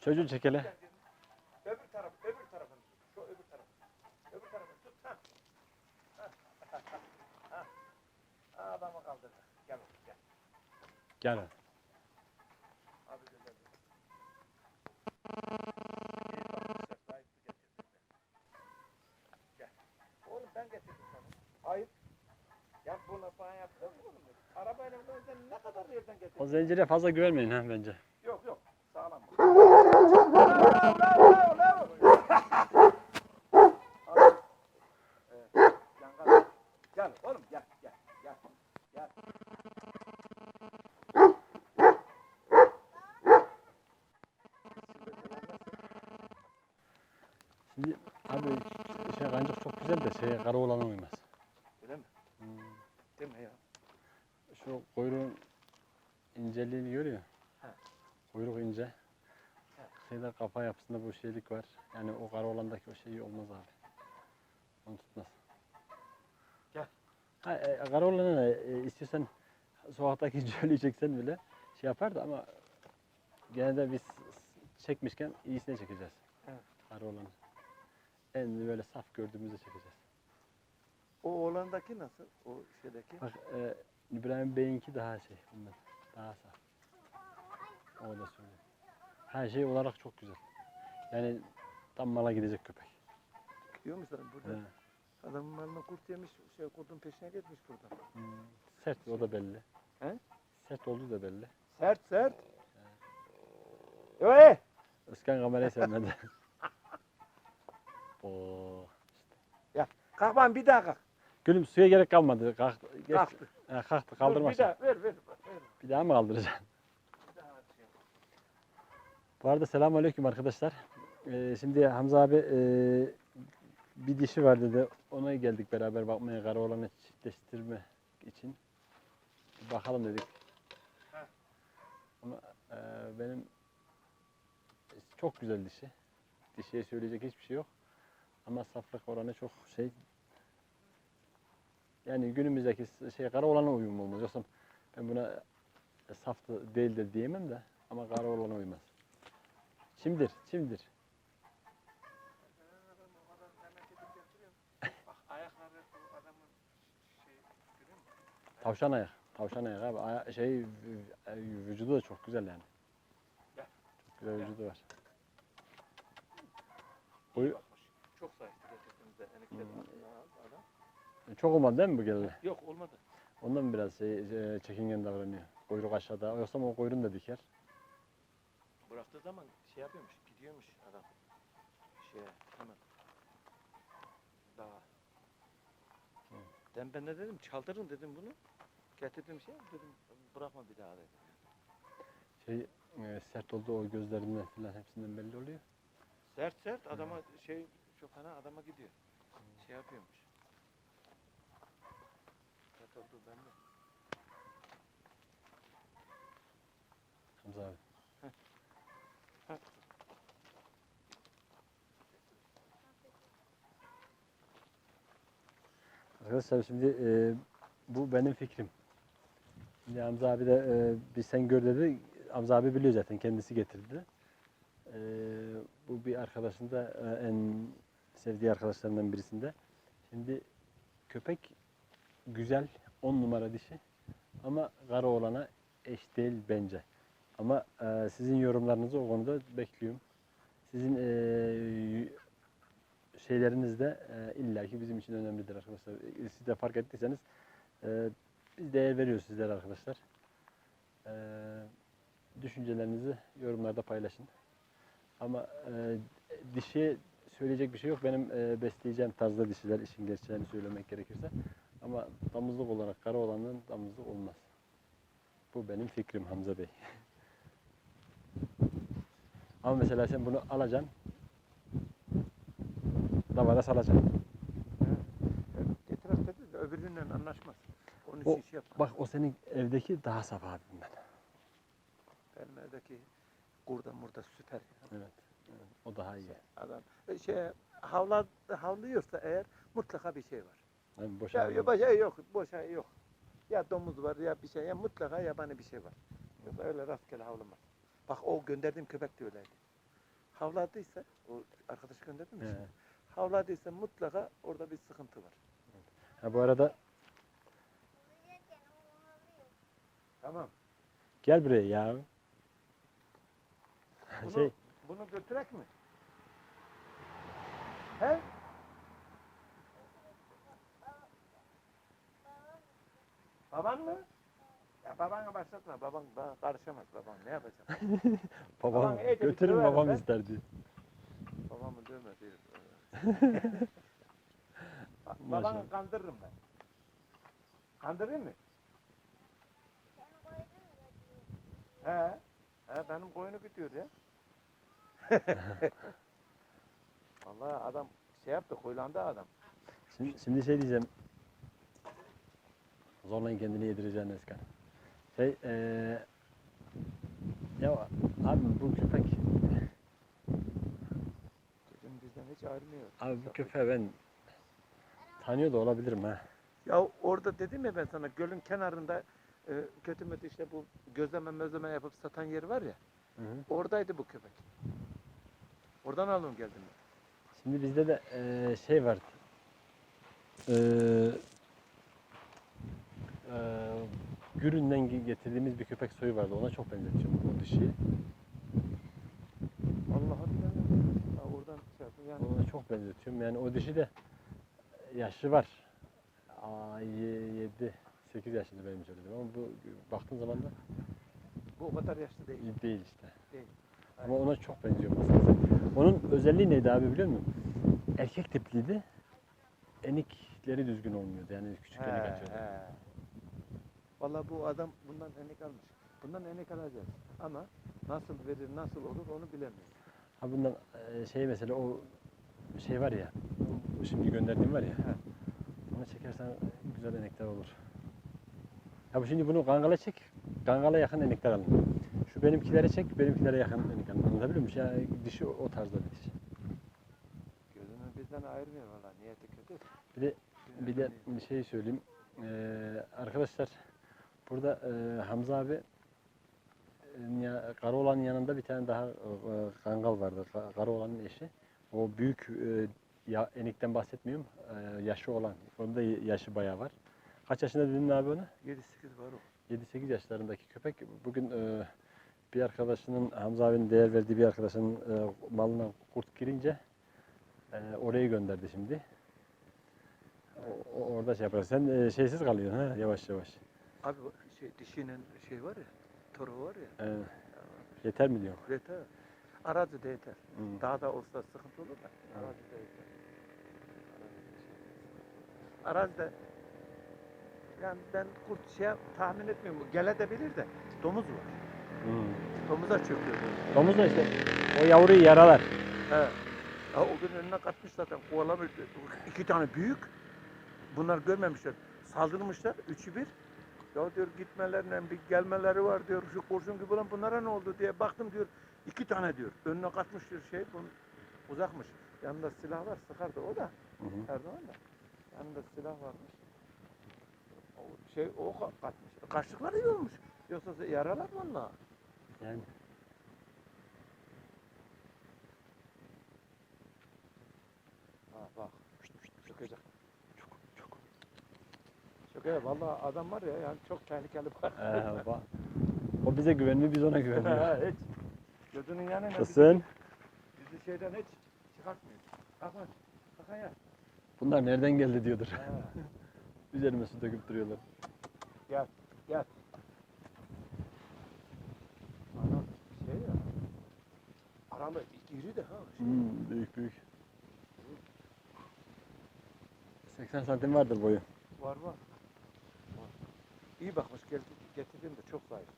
Çocuğu çek hele. Öbür taraf, öbür tarafını tut. Şu öbür tarafı. Öbür tarafını tut. Ha. Ha. ha. Adamı kaldırdı. Gel oğlum gel. Gel. Abi güzel. Gel. Oğlum ben getirdim sana. Ayıp. Ya bunu bana yaptın mı oğlum? Arabayla ne kadar yerden getirdin? O zincire fazla güvenmeyin ha bence. Şimdi abi şey kancık çok güzel de şeye kara olana uymaz. Öyle mi? Hmm. Değil mi ya? Şu kuyruğun inceliğini görüyor. He. Kuyruk ince. Şeyde kafa yapısında bu şeylik var. Yani o kara olandaki o şey olmaz abi. Onu tutmaz. Gel. Ha, e, kara olanı da e, istiyorsan sokaktaki cölü çeksen bile şey yapar da ama gene de biz çekmişken iyisine çekeceğiz. Evet. Kara olanı. En böyle saf gördüğümüzde çekeceğiz. O oğlandaki nasıl? O şeydeki? Bak e, İbrahim Bey'inki daha şey bundan. Daha saf. O da söyleyeyim. Her şey olarak çok güzel. Yani tam mala gidecek köpek. Diyor musun burada? He. Adamın malına kurt yemiş, şey kurtun peşine gitmiş burada. Hmm, Sert o da belli. He? Sert olduğu da belli. Sert sert. Öyle. Özkan kamerayı sevmedi. Oo. Kalk lan bir daha kalk. Gülüm suya gerek kalmadı. Kalk, geç. Kalktı. He, kalktı Dur, kaldırma. bir daha ver ver. ver. Bir daha mı kaldıracaksın? Bu arada selamun aleyküm arkadaşlar. Ee, şimdi Hamza abi e, bir dişi var dedi. Ona geldik beraber bakmaya kara olanı çiftleştirme için. Bir bakalım dedik. Ama e, benim çok güzel dişi. Dişiye söyleyecek hiçbir şey yok. Ama saflık oranı çok şey. Yani günümüzdeki şey kara olana uyum olmaz. Yoksa ben buna saf da değildir diyemem de ama kara olana uymaz. Çimdir, çimdir. Şey? Tavşan ayak. Tavşan ayak abi. Aya- şey vü- e, vücudu da çok güzel yani. Gel. Çok güzel Gel. vücudu var. Bakmış. Çok zayıftı getirdiğimizde. Enekleri Hmm. adam. Çok olmadı değil mi bu geldi? Yok olmadı. Ondan biraz şey, e, çekingen davranıyor. Kuyruk aşağıda. Yoksa o kuyruğunu da diker. Bıraktığı zaman şey yapıyormuş, gidiyormuş adam. Şeye hemen. Dağa. Hı. Ben, ben ne dedim? Çaldırın dedim bunu. Getirdim şey dedim bırakma bir daha dedim. Şey e, sert olduğu o gözlerinden falan hepsinden belli oluyor. Sert sert adama şey çok fena adama gidiyor. Şey yapıyormuş. Sert oldu belli. Hamza abi. Arkadaşlar şimdi e, bu benim fikrim. Şimdi Hamza abi de e, bir sen gör dedi. Hamza abi biliyor zaten kendisi getirdi. E, bu bir arkadaşın da e, en sevdiği arkadaşlarından birisinde. Şimdi köpek güzel 10 numara dişi ama kara olana eş değil bence. Ama e, sizin yorumlarınızı o konuda bekliyorum. Sizin e, şeyleriniz de e, illaki bizim için önemlidir arkadaşlar. E, Siz de fark ettiyseniz e, biz değer veriyoruz sizlere arkadaşlar. E, düşüncelerinizi yorumlarda paylaşın. Ama e, dişiye söyleyecek bir şey yok. Benim e, besleyeceğim tarzda dişiler işin gerçeğini söylemek gerekirse. Ama damızlık olarak kara olanın damızlık olmaz. Bu benim fikrim Hamza Bey. Ama mesela sen bunu alacaksın. Davada salacaksın. Getirir dedi de öbürünle anlaşmaz. Onun O- için iş yapmaz. Bak o senin evdeki daha saf abim ben. Benim evdeki kurda murda süper. ya. Evet. O daha iyi. Adam e, şey havla havlıyorsa eğer mutlaka bir şey var. Yani boş Ya, ya başka yok, boşa yok. Ya domuz var ya bir şey ya mutlaka yabani bir şey var. Yok öyle rastgele havlamaz. Bak o gönderdiğim köpek de öyleydi. Havladıysa, o arkadaş gönderdim mi? Şimdi? Havladıysa mutlaka orada bir sıkıntı var. Ha, bu arada Tamam. gel buraya ya. Bunu, şey bunu götürek mi? He? Baban mı? Ya babana başlatma. Baban bana karışamaz. Baban ne yapacak? babam Babam götürün döverim babam ben. ister. Babamı dövme Maşallah. Babanı kandırırım ben. Kandırayım mı? He. He benim koyunu gidiyor ya. Vallahi adam şey yaptı, huylandı adam. Şimdi, şimdi şey diyeceğim. Zorlayın kendini yedireceksin Eskan. Şey eee ya abi bu köpek hiç ayrılmıyor. abi bu köpeği ben tanıyor da olabilirim ha. Ya orada dedim ya ben sana gölün kenarında e, kötü mütü işte bu gözleme mözleme yapıp satan yer var ya. Hı hı. Oradaydı bu köpek. Oradan aldım geldim. Şimdi bizde de eee, şey var. Eee eee Gürün'den ge- getirdiğimiz bir köpek soyu vardı. Ona çok benzetiyorum o dişiyi. Allah'a bilemem. Ha, oradan şey yaptım yani. Ona çok benzetiyorum. Yani o dişi de yaşı var. Aa, 7 8 yaşında benim söyledim ama bu baktığın zaman da Bu o kadar yaşlı değil. değil işte. Değil. Ama ona çok benziyor mesela. Onun özelliği neydi abi biliyor musun? Erkek tipliydi. Enikleri düzgün olmuyordu. Yani küçük enik açıyordu. Valla bu adam bundan enik almış. Bundan enik alacağız. Ama nasıl verir, nasıl olur onu bilemiyorum. Ha bundan e, şey mesela o şey var ya. Şimdi gönderdiğim var ya. He. Onu çekersen güzel enekler olur. Ya bu şimdi bunu kangala çek. Kangala yakın enekler alın. Şu benimkilere çek, benimkilere yakın enek alın. Anlatabiliyor muyum? Yani dişi o tarzda bir diş. Gözünü bizden ayırmıyor valla. Niyeti kötü. Bir de bir de bir şey söyleyeyim. Ee, arkadaşlar burada e, Hamza abi Karaoğlan'ın yanında bir tane daha e, kangal vardı. Ka- Karaoğlan'ın eşi. O büyük e, ya, enikten bahsetmiyorum. E, yaşı olan. Onun da yaşı bayağı var. Kaç yaşında dedin abi onu? 7-8 var o. 7-8 yaşlarındaki köpek. Bugün e, bir arkadaşının, Hamza abinin değer verdiği bir arkadaşının e, malına kurt girince e, orayı gönderdi şimdi. O, orada şey yaparız. Sen e, şeysiz kalıyorsun ha yavaş yavaş. Abi şey, dişinin şey var ya, toru var ya. E, yeter mi diyor? Yeter. Arazide yeter. Hı. Dağda olsa sıkıntı olur da. Arazide yeter. Arazide yani ben kurt şey tahmin etmiyorum. Gele de bilir de domuz var. Hı. Domuza çöküyor. Domuz da işte o yavruyu yaralar. He. Ya o gün önüne kaçmış zaten kovalamış. İki tane büyük. Bunlar görmemişler. Saldırmışlar. Üçü bir. Ya diyor gitmelerine bir gelmeleri var diyor. Şu kurşun gibi olan bunlara ne oldu diye baktım diyor. iki tane diyor. Önüne kaçmış diyor şey. Bunun uzakmış. Yanında silah var. Sıkardı o da. Hı hı. Erdoğan da. Yanında silah varmış. O şey o ka- kaçmış. Kaçtıkları iyi olmuş. Yoksa yaralar valla. Yani Ha bak. Çıkacak. Çok çok. Evet valla adam var ya yani çok tehlikeli bak. bak. O bize güvenmiyor, biz ona güvenmiyoruz. hiç. Gözünün yanına bizi, Kızsın. bizi şeyden hiç çıkartmıyor. Bakın. Bakın ya. Bunlar nereden geldi diyordur. Üzerime su döküp duruyorlar. gel. Gel. Adam şey ya. Aralı iri de ha. Şey. Hmm, büyük büyük. 80 santim vardır boyu. Var var. Var. İyi bakmış gel, getirdiğimde çok zayıf.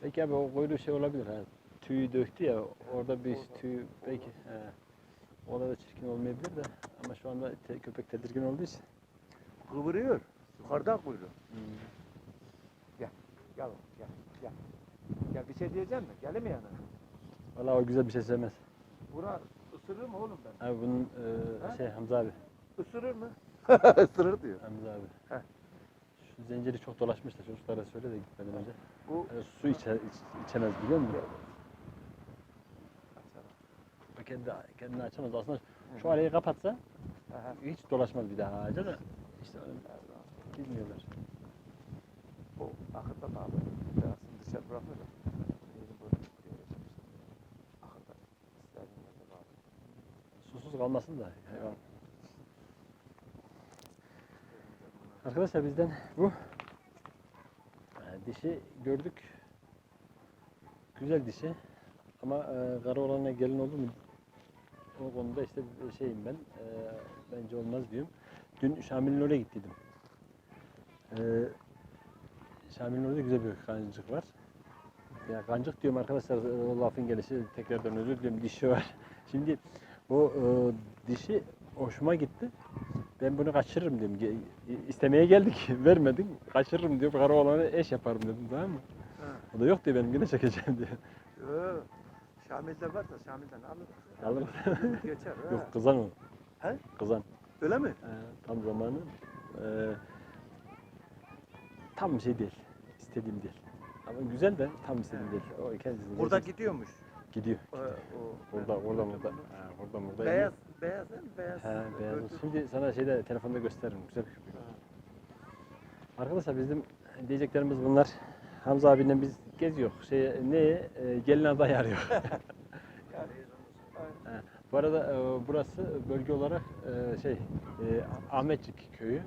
Peki abi o kuyruğu şey olabilir ha. Tüyü döktü ya orada bir Orada, tüy belki he. Orada da çirkin olmayabilir de ama şu anda te- köpek tedirgin olduğu için. Kıvırıyor. Yukarıdan kuyruğu. Hmm. Gel oğlum, gel gel. Gel bir şey diyecek mi? Gelir mi yanına? Vallahi o güzel bir şey sevmez. Buna ısırır mı oğlum ben? Abi bunun e, Ha? şey Hamza abi. Isırır mı? Isırır diyor. Hamza abi. Zinciri çok dolaşmış da çocuklara söyle de gitmeden önce. Bu E, su içe, iç- içemez biliyor musun? Kendi, kendini açamaz. Aslında şu arayı kapatsa Aha. hiç dolaşmaz bir daha ağaca da. İşte bilmiyorlar. Bu dışarı göreceğim işte. Ahırda. İsterdiğinde de bağlı. Susuz kalmasın da hayvan. Arkadaşlar bizden bu. Ee, Dişi gördük. Güzel dişi. Ama e, kara olanına gelin oldu mu? O konuda işte bir şeyim ben. e, bence olmaz diyorum. Dün Şamil'in oraya gittiydim. Ee, Şamil'in orada güzel bir kancık var. Ya kancık diyorum arkadaşlar o lafın gelişi tekrardan özür diliyorum dişi var. Şimdi o e, dişi hoşuma gitti. Ben bunu kaçırırım dedim. İstemeye geldik vermedin. Kaçırırım diyor. Kara olanı eş yaparım dedim tamam mı? Ha. O da yok diyor benim yine çekeceğim diyor. Yo. Şamil'de varsa Şamil'den alırız. Alırız. Geçer. ha. Yok kızan o. He? Kızan. Öyle mi? Ee, tam zamanı. Ee, tam şey değil. İstediğim değil. Ama güzel de tam istediğim He. değil. O kendisi Burada gidiyormuş. Gidiyor. O, o, Orada, orada, orada. Ha, orada, orada. Beyaz, beyaz değil mi? Beyaz. He, beyaz. Şimdi sana şeyde telefonda gösteririm. Güzel bir köpek. Arkadaşlar bizim diyeceklerimiz bunlar. Hamza abiyle biz geziyor. Şey ne e, gelin aday arıyor. Bu arada e, burası bölge olarak e, şey e, Ahmetçik köyü. E,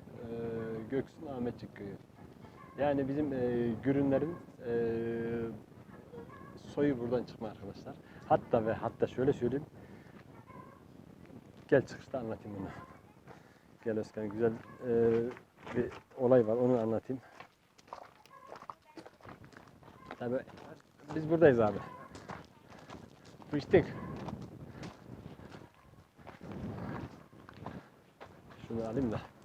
Göksun Ahmetçik köyü. Yani bizim e, Gürünlerin e, soyu buradan çıkma arkadaşlar. Hatta ve hatta şöyle söyleyeyim. Gel çıkışta anlatayım bunu. Gel Özkan güzel e, bir olay var onu anlatayım. Tabii biz buradayız abi. Fıştık. Şunu alayım da.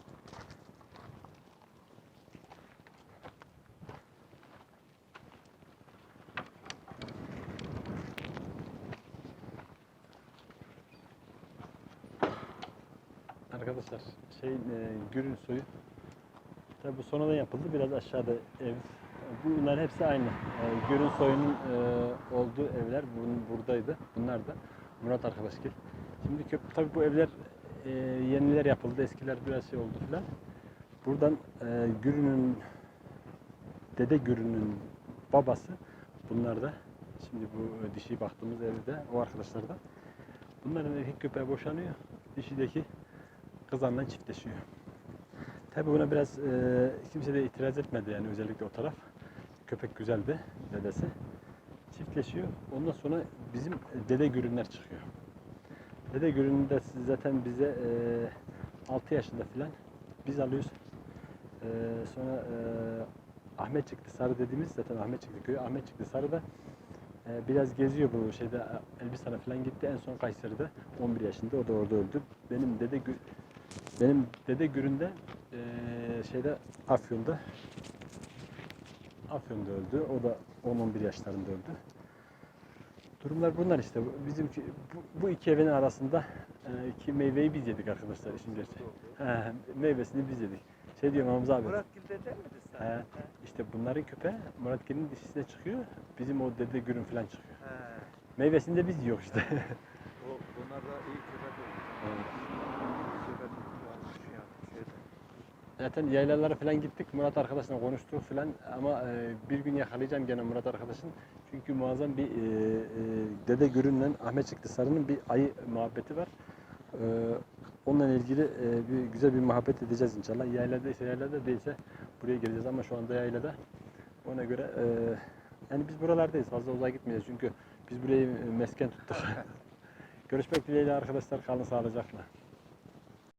Arkadaşlar. Şey e, Gürün suyu. Tabi bu sonradan yapıldı. Biraz aşağıda ev. Bunlar hepsi aynı. E, Gürün soyunun e, olduğu evler bun, buradaydı. Bunlar da Murat arkadaş gel. Şimdi köp tabi bu evler e, yeniler yapıldı. Eskiler biraz şey oldu filan. Buradan e, Gürün'ün Dede Gürün'ün babası bunlar da şimdi bu dişi baktığımız evde o arkadaşlar da. Bunların erkek köpeği boşanıyor. Dişideki kızanla çiftleşiyor. Tabi buna biraz e, kimse de itiraz etmedi yani özellikle o taraf. Köpek güzeldi dedesi. Çiftleşiyor. Ondan sonra bizim dede gürünler çıkıyor. Dede güründe zaten bize e, 6 yaşında filan biz alıyoruz. E, sonra e, Ahmet çıktı Sarı dediğimiz zaten Ahmet çıktı köyü. Ahmet çıktı Sarı da e, biraz geziyor bu şeyde e, Elbistan'a falan gitti. En son Kayseri'de 11 yaşında o da orada öldü. Benim dede benim dede Gürün'de eee şeyde Afyon'da Afyon'da öldü. O da 10-11 yaşlarında öldü. Durumlar bunlar işte. Bizimki bu, bu iki evin arasında eee, iki meyveyi biz yedik arkadaşlar işin gerçeği. He, meyvesini biz yedik. Şey diyorum Hamza abi. Murat Gül'de değil mi sen? He, işte bunların köpeği Murat Gelin dişisine çıkıyor. Bizim o dede Gürün falan çıkıyor. He. Meyvesini de biz yiyor işte. O, bunlar da iyi köpek olmuş. Köpek olmuş yani şeyde. Zaten yaylalara falan gittik. Murat arkadaşla konuştuk falan ama e, bir gün yakalayacağım gene Murat arkadaşın. Çünkü muazzam bir e, e, Dede Gürün'le Ahmet Çıktı Sarı'nın bir ayı muhabbeti var. E, onunla ilgili e, bir güzel bir muhabbet edeceğiz inşallah. Yaylada ise yaylada değilse buraya geleceğiz ama şu anda yaylada. Ona göre e, yani biz buralardayız. Fazla uzağa gitmeyeceğiz çünkü biz burayı e, mesken tuttuk. Görüşmek dileğiyle arkadaşlar. Kalın sağlıcakla.